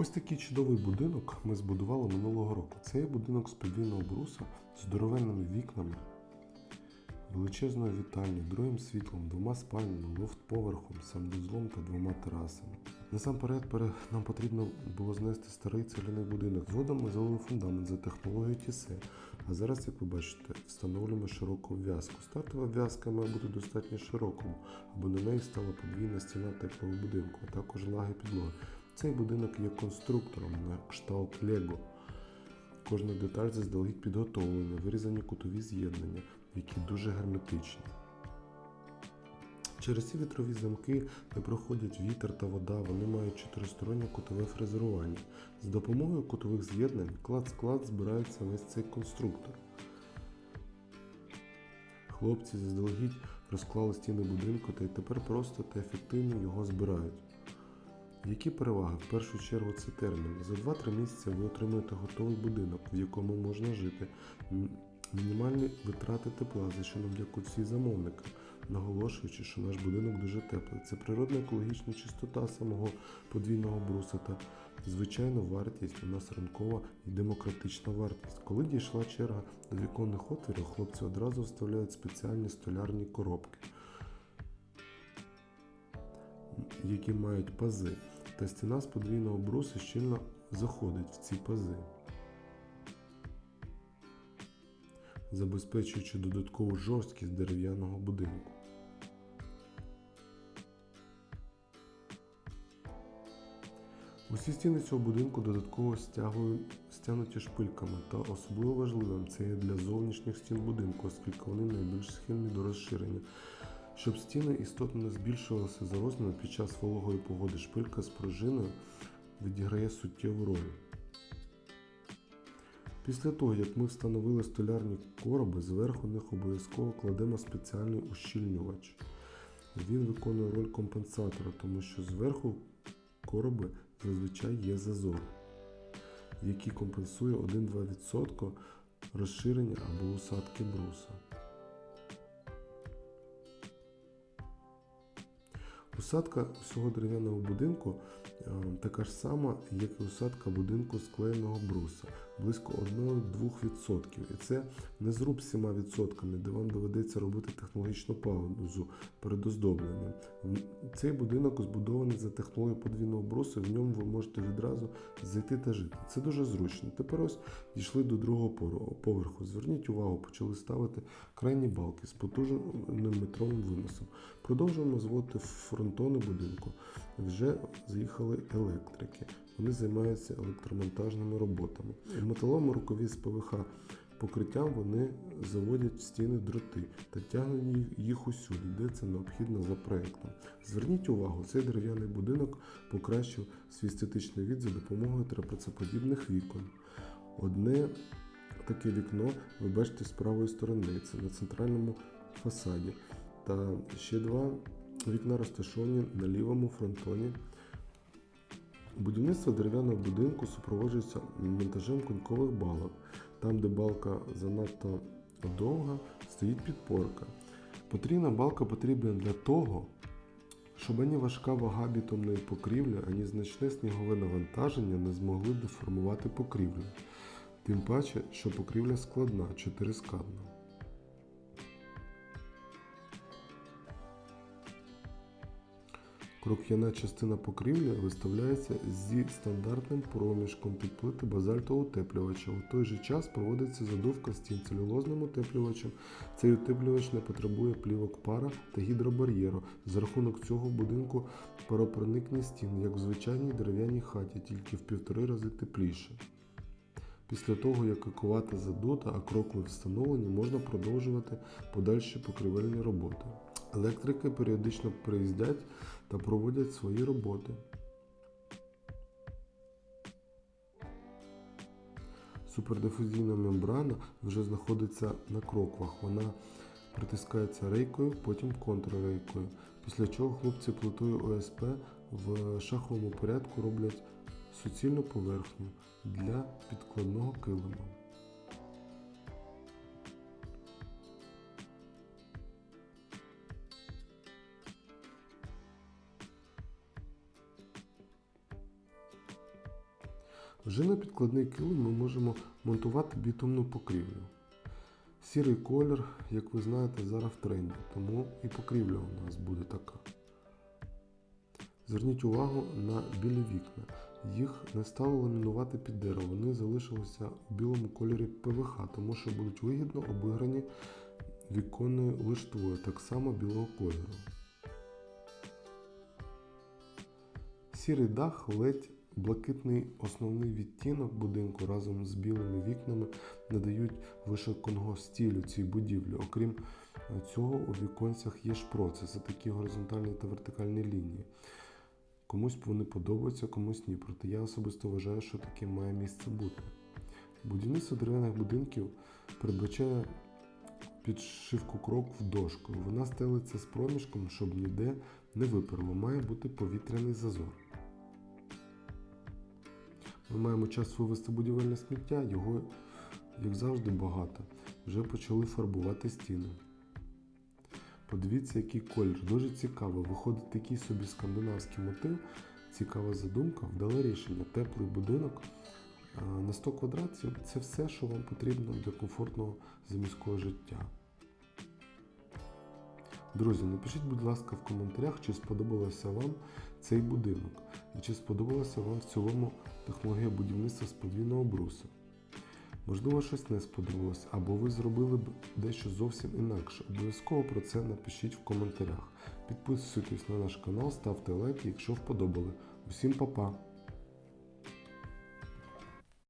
Ось такий чудовий будинок ми збудували минулого року. Це є будинок з подвійного бруса, з здоровенними вікнами, величезною вітальнею, другим світлом, двома спальнями, лофт-поверхом, санвузлом та двома терасами. Насамперед нам потрібно було знести старий цегляний будинок. Згодом ми залили фундамент за технологією TSE. А зараз, як ви бачите, встановлюємо широку в'язку. Стартова в'язка має бути достатньо широкою, аби на неї стала подвійна стіна теплого будинку, а також лаги підлоги. Цей будинок є конструктором на кшталт Лего. Кожна деталь заздалегідь підготовлена, вирізані кутові з'єднання, які дуже герметичні. Через ці вітрові замки не проходять вітер та вода, вони мають чотиристороннє кутове фрезерування. З допомогою кутових з'єднань клад-склад збирається весь цей конструктор. Хлопці заздалегідь розклали стіни будинку та й тепер просто та ефективно його збирають. Які переваги? В першу чергу це термін. За 2-3 місяці ви отримуєте готовий будинок, в якому можна жити. Мінімальні витрати тепла, за що нам дякують всі замовники, наголошуючи, що наш будинок дуже теплий. Це природна екологічна чистота самого подвійного бруса та звичайно вартість у нас ринкова і демократична вартість. Коли дійшла черга до віконних отворів, хлопці одразу вставляють спеціальні столярні коробки які мають пази, та стіна з подвійного брусу щільно заходить в ці пази, забезпечуючи додаткову жорсткість дерев'яного будинку. Усі стіни цього будинку додатково стягнуті шпильками, та особливо важливим це є для зовнішніх стін будинку, оскільки вони найбільш схильні до розширення. Щоб стіни істотно не збільшувалися за розміром під час вологої погоди, шпилька з пружиною відіграє суттєву роль. Після того, як ми встановили столярні короби, зверху них обов'язково кладемо спеціальний ущільнювач. Він виконує роль компенсатора, тому що зверху короби зазвичай є зазор, який компенсує 1-2% розширення або усадки бруса. Усадка всього дерев'яного будинку така ж сама, як і усадка будинку склеєного бруса, близько 1-2%. І це не зруб всіма відсотками, де вам доведеться робити технологічну паузу перед оздобленням. Цей будинок збудований за технологією подвійного брусу, в ньому ви можете відразу зайти та жити. Це дуже зручно. Тепер ось дійшли до другого поверху. Зверніть увагу, почали ставити крайні балки з потужним метровим виносом. Продовжуємо зводити фронтони будинку. Вже заїхали електрики. Вони займаються електромонтажними роботами. У металовому рукаві з ПВХ покриттям вони заводять в стіни дроти та тягнуть їх усюди, де це необхідно за проектом. Зверніть увагу, цей дерев'яний будинок покращив свій естетичний від за допомогою трапецеподібних вікон. Одне таке вікно ви бачите з правої сторони, це на центральному фасаді. Та ще два вікна розташовані на лівому фронтоні. Будівництво дерев'яного будинку супроводжується монтажем конькових балок. Там, де балка занадто довга, стоїть підпорка. Потрібна балка потрібна для того, щоб ані важка вага бітумної покрівлі, ані значне снігове навантаження не змогли деформувати покрівлю. Тим паче, що покрівля складна, чотирискатна. Крок'яна частина покрівлі виставляється зі стандартним проміжком під плити базальтового утеплювача. У той же час проводиться задувка стін целюлозним утеплювачем. Цей утеплювач не потребує плівок пара та гідробар'єру. За рахунок цього в будинку паропроникні стіни, як в звичайній дерев'яній хаті, тільки в півтори рази тепліше. Після того, як екувата задута, а крокви встановлені, можна продовжувати подальші покривельні роботи. Електрики періодично приїздять та проводять свої роботи. Супердифузійна мембрана вже знаходиться на кроквах. Вона притискається рейкою, потім контррейкою. Після чого хлопці плитою ОСП в шаховому порядку роблять суцільну поверхню для підкладного килима. Вже на підкладний килим ми можемо монтувати бітумну покрівлю. Сірий колір, як ви знаєте, зараз в тренді, тому і покрівля у нас буде така. Зверніть увагу на білі вікна. Їх не стало ламінувати під дерево, вони залишилися у білому кольорі ПВХ, тому що будуть вигідно обіграні віконною лиштвою, так само білого кольору. Сірий дах ледь блакитний основний відтінок будинку разом з білими вікнами надають вишиканого стилю цій будівлі. Окрім цього, у віконцях є шпроци, це такі горизонтальні та вертикальні лінії. Комусь вони подобаються, комусь ні. Проте я особисто вважаю, що таке має місце бути. Будівництво дерев'яних будинків передбачає підшивку кроків дошкою. Вона стелиться з проміжком, щоб ніде не виперло. Має бути повітряний зазор. Ми маємо час вивезти будівельне сміття, його, як завжди, багато. Вже почали фарбувати стіни. Подивіться, який колір. Дуже цікаво. Виходить такий собі скандинавський мотив. Цікава задумка, вдале рішення. Теплий будинок на 100 квадратів це все, що вам потрібно для комфортного заміського життя. Друзі, напишіть, будь ласка, в коментарях, чи сподобався вам цей будинок, і чи сподобалася вам в цілому технологія будівництва з подвійного брусу. Можливо, щось не сподобалось, або ви зробили б дещо зовсім інакше. Обов'язково про це напишіть в коментарях. Підписуйтесь на наш канал, ставте лайк, якщо вподобали. Усім па-па!